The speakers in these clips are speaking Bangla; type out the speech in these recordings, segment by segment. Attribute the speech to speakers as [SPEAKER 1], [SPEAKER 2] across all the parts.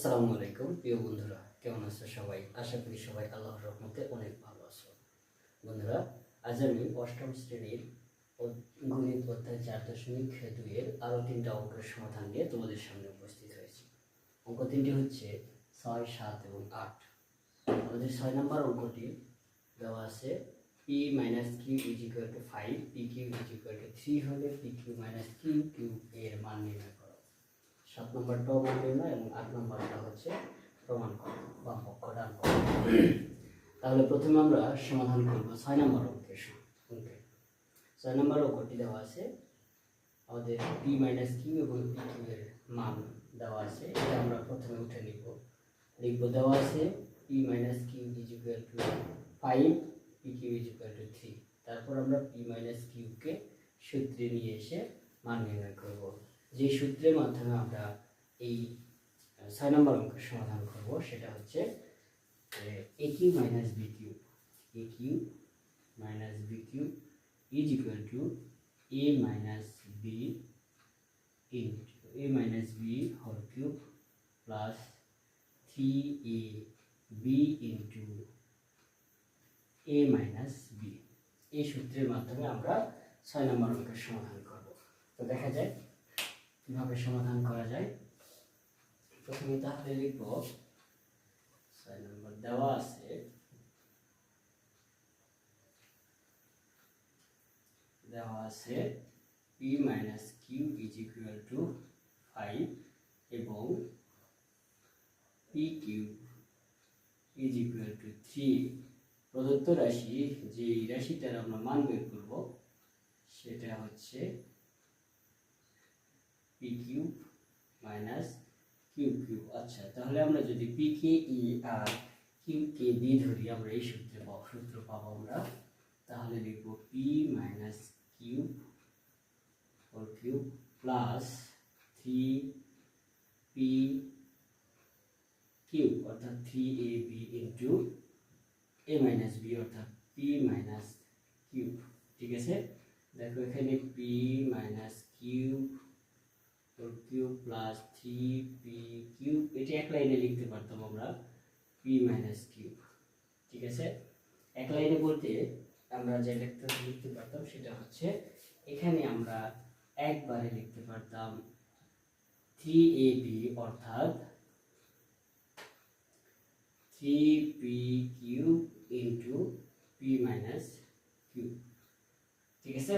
[SPEAKER 1] আসসালামু আলাইকুম, প্রিয় বন্ধুরা, কেমন আছো সবাই? আশা করি সবাই আল্লাহর রহমতে অনেক ভালো আছো। বন্ধুরা, আজ আমি অষ্টম শ্রেণির গণিত অধ্যায় চার দশমিক দুইয়ের আরও তিনটা অঙ্কের সমাধান নিয়ে তোমাদের সামনে উপস্থিত হয়েছি। অঙ্ক তিনটি হচ্ছে ছয়, সাত এবং আট। আমাদের ছয় নম্বর অঙ্কটি দেওয়া আছে, P minus Q is equal to five, P Q is equal to three হলে P Q minus Q Q এর মান নির্ণয় করো। সাত নম্বরটাও নির্ণয় এবং আট নম্বরটা হচ্ছে প্রমাণ করো বাম পক্ষ ডান তাহলে প্রথমে আমরা সমাধান করব ছয় নম্বর অঙ্কের অঙ্কে ছয় নম্বর অঙ্কটি দেওয়া আছে, আমাদের পি মাইনাস কিউ এবং পি কিউ এর মান দেওয়া আছে, এটা আমরা প্রথমে উঠে নিব। লিখব দেওয়া আছে P minus Q is two five P Q is two three তারপর আমরা পি মাইনাস কিউকে সূত্রে নিয়ে এসে মান নির্ণয় করব। যে সূত্রের মাধ্যমে আমরা এই ছয় নম্বর অঙ্কের সমাধান করব, সেটা হচ্ছে a cube minus b cube a cube minus b cube is equal to a minus b a minus b whole cube plus three a b into a minus b এই সূত্রের মাধ্যমে আমরা ছয় নম্বর অঙ্কের সমাধান করব। তো দেখা যায় কীভাবে সমাধান করা যায়? প্রথমে তাহলে লিখব, ছয় নম্বর দেওয়া আছে। দেওয়া আছে P minus Q is equal to five এবং P Q is equal to three প্রদত্ত রাশি যে রাশিটার আমরা মান বের করব, সেটা হচ্ছে P cube minus cube cube আচ্ছা তাহলে আমরা যদি পি কে ই আর কিউব কে বি ধরি, আমরা এই সূত্রে সূত্র পাবো আমরা। তাহলে লিখব P minus cube four cube plus three P cube অর্থাৎ three A B into A minus B অর্থাৎ পি মাইনাস কিউব ঠিক আছে? দেখো এখানে P minus cube four cube plus three P cube এটা এক লাইনে লিখতে পারতাম আমরা পি মাইনাস কিউব ঠিক আছে? এক লাইনে বলতে আমরা যে লিখতে লিখতে পারতাম সেটা হচ্ছে এখানে আমরা একবারে লিখতে পারতাম থ্রি এ বি অর্থাৎ three P cube into P minus cube ঠিক আছে?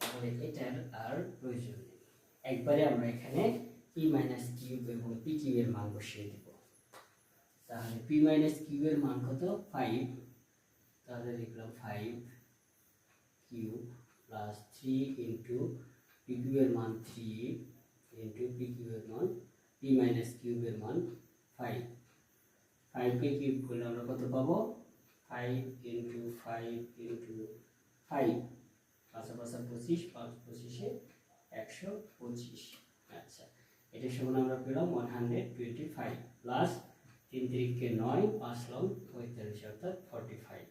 [SPEAKER 1] তাহলে এটার আর প্রয়োজন নেই। একবারে আমরা এখানে পি মাইনাস কিউব এবং পি কিউবের মান বসিয়ে দেব। তাহলে পি মাইনাস কিউবের মান কত? ফাইভ তাহলে লিখলাম five cube plus three into P এর মান থ্রি ইন্টু পি কিউ এর মান পি মাইনাস কিউবের মান ফাইভ ফাইভকে কিউব করলে আমরা কত পাবো? Five into five into five পাঁচা পঁচিশ, পাঁচ পঁচিশে একশো পঁচিশ। আচ্ছা এটা সমান আমরা পেলাম one hundred twenty five plus তিন তিরিখকে নয়, পাঁচ লং পঁয়তাল্লিশ, অর্থাৎ ফর্টি ফাইভ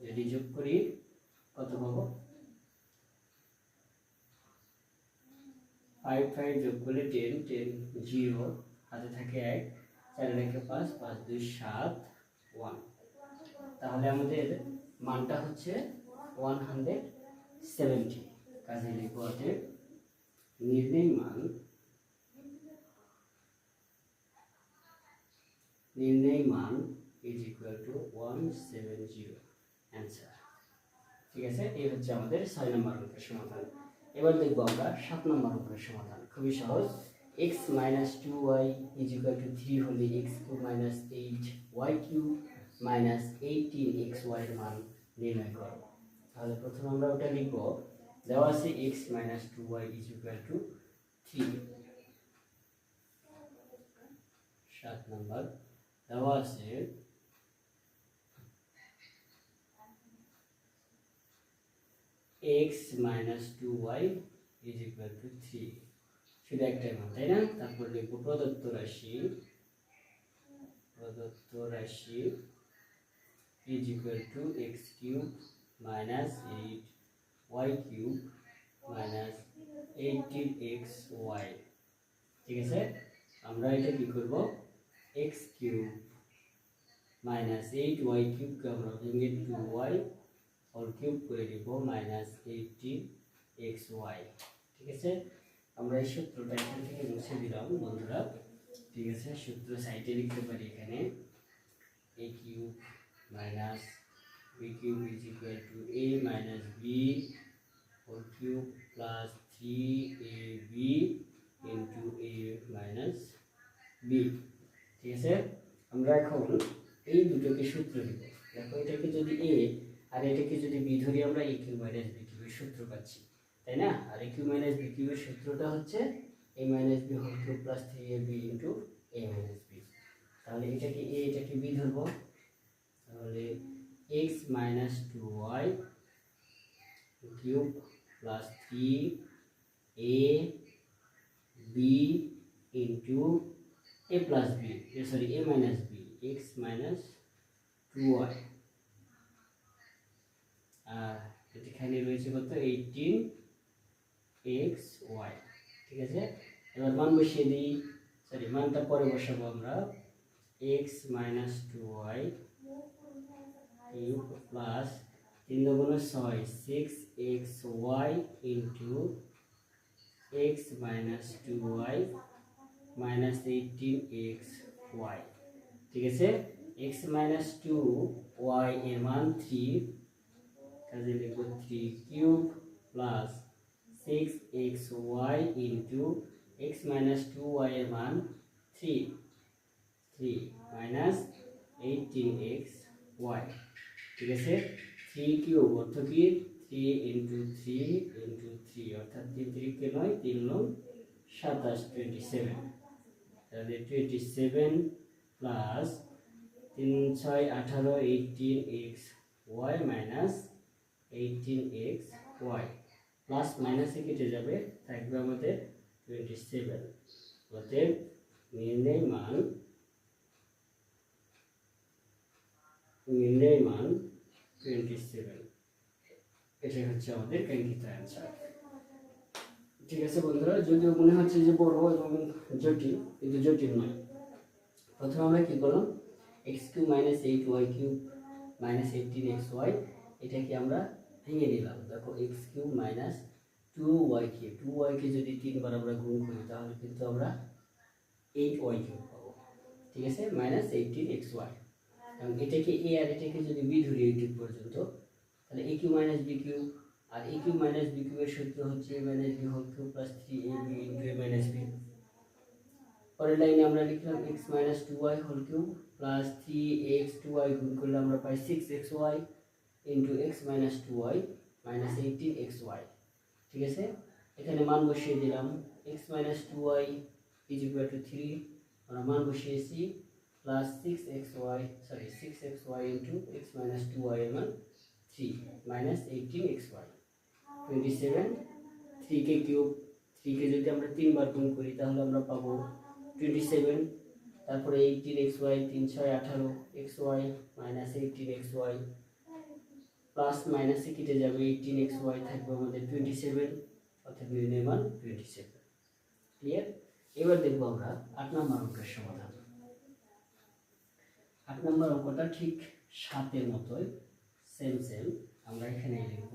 [SPEAKER 1] যদি যোগ করি, কত পাবো? ফাইভ ফাইভ যোগ করলে টেন টেন জিরো হাতে থাকে এক, চার রেখে পাঁচ পাঁচ, দুই, সাত ওয়ান তাহলে আমাদের মানটা হচ্ছে ওয়ান হান্ড্রেড সেভেন্টি কাজে লিখব অতএব নির্ণয় মান নির্ণয় মান is equal to one seven zero answer ঠিক আছে? এই হচ্ছে আমাদের ছয় নম্বর অঙ্কের সমাধান। এবার দেখব আমরা সাত নম্বর অঙ্কের সমাধান। খুবই সহজ। X minus two Y is equal to three হলে X Q minus eight Y Q minus eighteen X ওয়াইয়ের মান নির্ণয় করো। তাহলে প্রথমে আমরা ওটা লিখব। দেওয়া আছে X minus two Y is equal to three সাত নম্বর। দেওয়া আছে X minus two Y is equal to three শুধু একটাই মান তাই না? তারপর লিখব প্রদত্ত রাশি। প্রদত্ত রাশি is equal to X cube minus eight Y cube minus eighteen X Y ঠিক আছে? আমরা এটা কি করব? এক্স কিউব মাইনাস এইট ওয়াই কিউবকে আমরা ভেঙে টু ওয়াই হোল কিউব করে দিব মাইনাস এইটিন এক্স ওয়াই ঠিক আছে আমরা এই সূত্রটা এখান থেকে মুছে দিলাম বন্ধুরা ঠিক আছে সূত্র সাইডে লিখতে পারি এখানে A cube minus B cube is equal to A minus B whole cube plus three A B into A minus B ঠিক আছে? আমরা এখন এই দুটোকে সূত্র দিব দেখো, এটাকে যদি এ আর এটাকে যদি বি ধরি, আমরা এ কিউ মাইনাস বি কিউবের সূত্র পাচ্ছি, তাই না? আর এ কিউ মাইনাস বি কিউবের সূত্রটা হচ্ছে A minus B whole cube plus three A B into A minus B তাহলে এটাকে এ এটাকে বি ধরবো। তাহলে X minus two Y cube plus three A B into A plus B sorry A minus B X minus two Y আর এখানে রয়েছে কত? এইটিন এক্স ওয়াই ঠিক আছে? এবার মান বসিয়ে দিই। সরি মানটা পরে বসাবো আমরা। X minus two Y cube plus তিন দুগুণ ছয় six X Y into X minus two Y minus eighteen X Y ঠিক আছে? এক্স মাইনাস টু ওয়াই এর মান থ্রি কাজে লিখব three cube plus six X Y into X minus two Y এর মান three three minus eighteen X Y ঠিক আছে? থ্রি কিউব অর্থ কি? Three into three into three অর্থাৎ তিন তিরিকে নয়, তিন নং সাতাশ টোয়েন্টি সেভেন তাহলে টোয়েন্টি সেভেন প্লাস তিন ছয় আঠারো eighteen X Y minus eighteen X Y plus মাইনাসে কেটে যাবে, থাকবে আমাদের টোয়েন্টি সেভেন অতএব নির্ণয় মান নির্ণয় মান টোয়েন্টি সেভেন এটাই হচ্ছে আমাদের কাঙ্ক্ষিত অ্যান্সার ঠিক আছে বন্ধুরা, যদিও মনে হচ্ছে যে বড় এবং জটিল, কিন্তু জটিল নয়। প্রথমে আমরা কি করলাম? X Q minus eight Y cube minus eighteen X Y এটাকে আমরা ভেঙে নিলাম। দেখো X cube minus two Y cube two ওয়াইকে যদি তিনবার আমরা গুণ করি, তাহলে কিন্তু আমরা এইট ওয়াই কিউব পাবো। ঠিক আছে? মাইনাস এইটিন এক্স ওয়াই এবং এটাকে এ আর এটাকে যদি বি ধরি এইটিন পর্যন্ত, তাহলে A Q minus B Q R A Q minus B Q এর সূত্র হচ্ছে A minus B whole Q plus three A B into A minus B পরের লাইনে আমরা লিখলাম X minus two Y whole cube plus three X two Y গুণ করলে আমরা পাই six X Y into X minus two Y minus eighteen X Y ঠিক আছে? এখানে মান বসিয়ে দিলাম। X minus two Y is equal to three আমরা মান বসিয়েছি plus six X Y sorry six X Y into X minus two Y এর মান three minus eighteen X Y twenty seven থ্রিকে cube থ্রিকে যদি আমরা তিনবার গুণ করি, তাহলে আমরা পাবো টোয়েন্টি সেভেন তারপরে এইটিন এক্স ওয়াই তিন ছয় আঠারো X Y minus eighteen X Y plus মাইনাসে কেটে যাবে এইটিন এক্স ওয়াই থাকবে আমাদের টোয়েন্টি সেভেন অর্থাৎ নির্ণয় মান টোয়েন্টি সেভেন ক্লিয়ার এবার দেখব আমরা আট নম্বর অঙ্কের সমাধান। আট নম্বর অঙ্কটা ঠিক সাতের মতোই সেম সেম আমরা এখানে লিখব।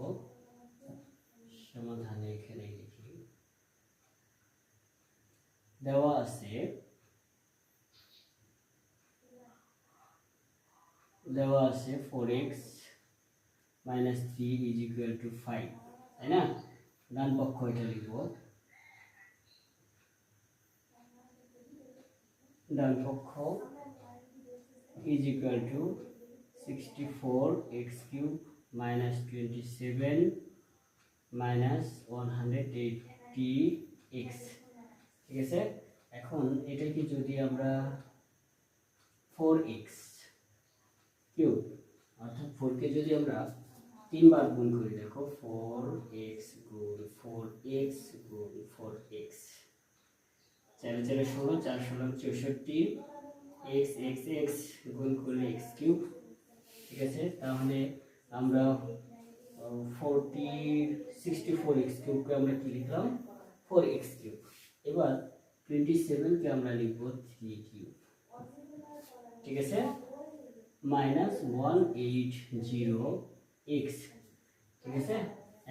[SPEAKER 1] সমাধানে এখানে লিখি দেওয়া আছে। দেওয়া আছে four X minus three is equal to five তাই না? ডান পক্ষ এটা লিখব। ডান পক্ষ is equal to sixty four X cube minus twenty seven minus one hundred eighty X ঠিক আছে? এখন এটাকে যদি আমরা ফোর এক্স কিউব অর্থাৎ ফোরকে যদি আমরা তিনবার গুণ করি, দেখো ফোর এক্স গুণ ফোর এক্স গুণ ফোর এক্স চারে চারে ষোলো, চার ষোলো, চৌষট্টি এক্স এক্স এক্স গুণ করলে এক্স কিউব ঠিক আছে? তাহলে আমরা ফোরটি সিক্সটি ফোর এক্স কিউবকে আমরা কি লিখলাম? ফোর এক্স কিউব এবার টোয়েন্টি সেভেনকে আমরা লিখব থ্রি কিউব ঠিক আছে? Minus one eight zero X ঠিক আছে?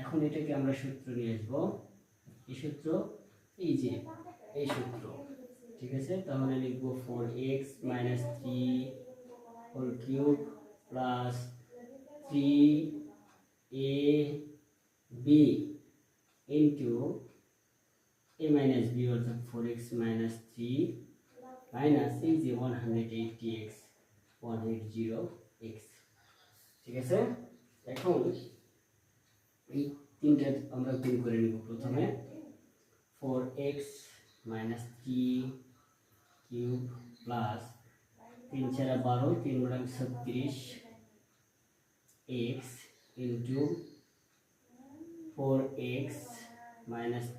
[SPEAKER 1] এখন এটাকে আমরা সূত্র নিয়ে আসব। এই সূত্র, এই যে, এই সূত্র। ঠিক আছে? তাহলে লিখব four X minus three whole cube plus three X minus three minus এই যে one hundred eighty X one eight zero X ঠিক আছে? এখন এই তিনটা আমরা গুণ করে নিব প্রথমে। Four X minus three cube plus তিন চারা বারো, তিন ছত্রিশ x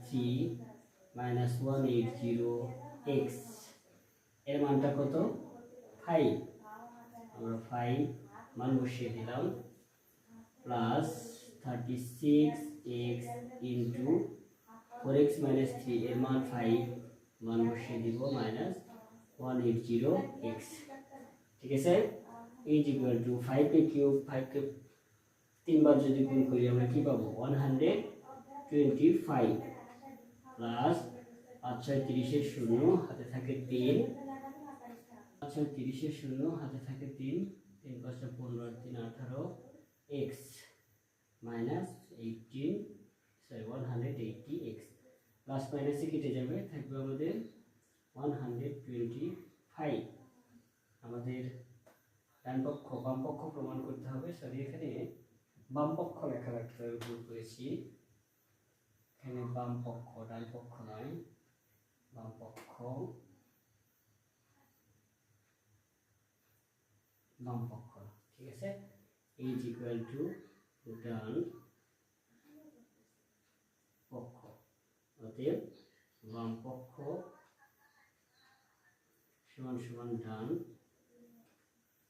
[SPEAKER 1] three minus one eight zero X. এর মানটা কত? ফাইভ। আমরা ফাইভ মান বসিয়ে দিলাম। Plus thirty six X into four X minus three, এর মান ফাইভ। মান বসিয়ে দিব জিরো এক্স। ঠিক আছে? ইকুয়াল টু ফাইভ কে কিউব, ফাইভকে তিনবার যদি গুণ করি, আমরা কি পাবো? One hundred twenty five plus পাঁচ ছয় তিরিশের শূন্য, হাতে থাকে তিন। পাঁচ ছয় তিরিশের শূন্য, হাতে থাকে তিন। তিন পাঁচটা পনেরো তিন, আঠারো X minus eighteen sorry one hundred eighty X plus মাইনাসে কেটে যাবে, থাকবে আমাদের ওয়ান হান্ড্রেড টোয়েন্টি ফাইভ আমাদের ডান পক্ষ বাম পক্ষ প্রমাণ করতে হবে। সরি এখানে বাম পক্ষ লেখা রাখতে হবে, ভুল করেছি। এখানে বাম পক্ষ, ডান পক্ষ নয়, বাম পক্ষ। বাম পক্ষ, ঠিক আছে? ইজ ইকুয়াল টু ডান পক্ষ। অতএব বাম পক্ষ সমান সমান ডান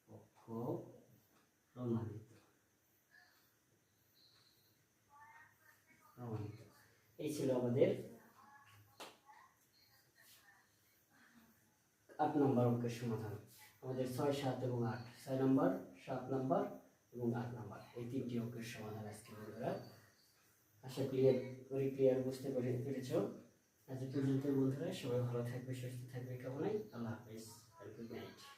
[SPEAKER 1] পক্ষ প্রমাণিত। এই ছিল আমাদের আট নম্বর অঙ্কের সমাধান। আমাদের ছয়, সাত এবং আট। ছয় নম্বর, সাত নম্বর এবং আট নম্বর। এই তিনটি অঙ্কের সমাধান আজকে বন্ধুরা। আশা ক্লিয়ার করি ক্লিয়ার বুঝতে পেরে পেরেছ। আজ পর্যন্ত বন্ধুরা, সবাই ভালো থাকবে, সুস্থ থাকবে কামনাই আল্লাহ হাফিজ। Good night